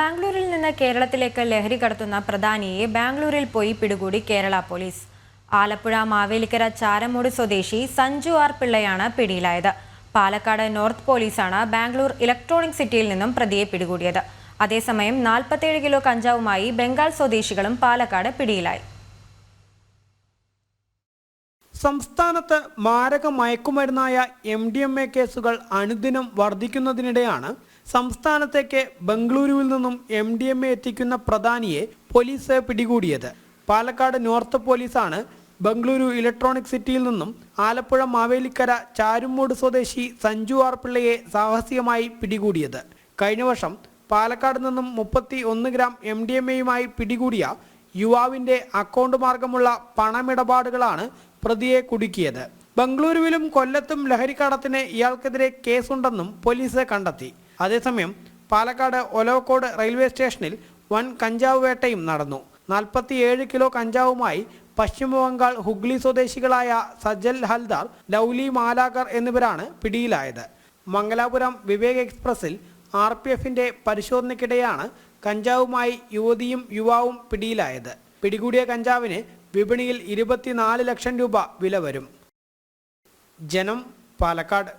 ബാംഗ്ലൂരിൽ നിന്ന് കേരളത്തിലേക്ക് ലഹരി കടത്തുന്ന പ്രധാനിയെ ബാംഗ്ലൂരിൽ പോയി പിടികൂടി കേരള പോലീസ്. ആലപ്പുഴ മാവേലിക്കര ചാരമൂട് സ്വദേശി സഞ്ജു ആർ പിള്ളയാണ് പിടിയിലായത്. പാലക്കാട് നോർത്ത് പോലീസാണ് ബാംഗ്ലൂർ ഇലക്ട്രോണിക് സിറ്റിയിൽ നിന്നും പ്രതിയെ പിടികൂടിയത്. അതേസമയം നാൽപ്പത്തേഴ് കിലോ കഞ്ചാവുമായി ബംഗാൾ സ്വദേശികളും പാലക്കാട് പിടിയിലായി. സംസ്ഥാനത്ത് മാരക മയക്കുമരുന്നായ എം ഡി എം എ കേസുകൾ അനുദിനം വർദ്ധിക്കുന്നതിനിടെയാണ് സംസ്ഥാനത്തേക്ക് ബംഗളൂരുവിൽ നിന്നും എം ഡി എം എ എത്തിക്കുന്ന പ്രധാനിയെ പോലീസ് പിടികൂടിയത്. പാലക്കാട് നോർത്ത് പോലീസാണ് ബംഗളൂരു ഇലക്ട്രോണിക് സിറ്റിയിൽ നിന്നും ആലപ്പുഴ മാവേലിക്കര ചാരുമൂട് സ്വദേശി സഞ്ജു ആർ പിള്ളയെ സാഹസികമായി പിടികൂടിയത്. കഴിഞ്ഞ വർഷം പാലക്കാട് നിന്നും മുപ്പത്തി ഒന്ന് ഗ്രാം എം ഡി എം എയുമായി പിടികൂടിയ യുവാവിന്റെ അക്കൗണ്ട് മാർഗമുള്ള പണമിടപാടുകളാണ് പ്രതിയെ കുടുക്കിയത്. ബംഗളൂരുവിലും കൊല്ലത്തും ലഹരിക്കടത്തിന് ഇയാൾക്കെതിരെ കേസുണ്ടെന്നും പോലീസ് കണ്ടെത്തി. അതേസമയം പാലക്കാട് ഒലവക്കോട് റെയിൽവേ സ്റ്റേഷനിൽ വൻ കഞ്ചാവ് വേട്ടയും നടന്നു. നാൽപ്പത്തിയേഴ് കിലോ കഞ്ചാവുമായി പശ്ചിമബംഗാൾ ഹുഗ്ലി സ്വദേശികളായ സജൽ ഹൽദാർ ലൗലി മാലാകർ എന്നിവരാണ് പിടിയിലായത്. മംഗലാപുരം വിവേക് എക്സ്പ്രസിൽ ആർ പി എഫിന്റെ പരിശോധനയ്ക്കിടെയാണ് കഞ്ചാവുമായി യുവതിയും യുവാവും പിടിയിലായത്. പിടികൂടിയ കഞ്ചാവിന് വിപണിയിൽ ഇരുപത്തിനാല് ലക്ഷം രൂപ വില വരും. ജനം പാലക്കാട്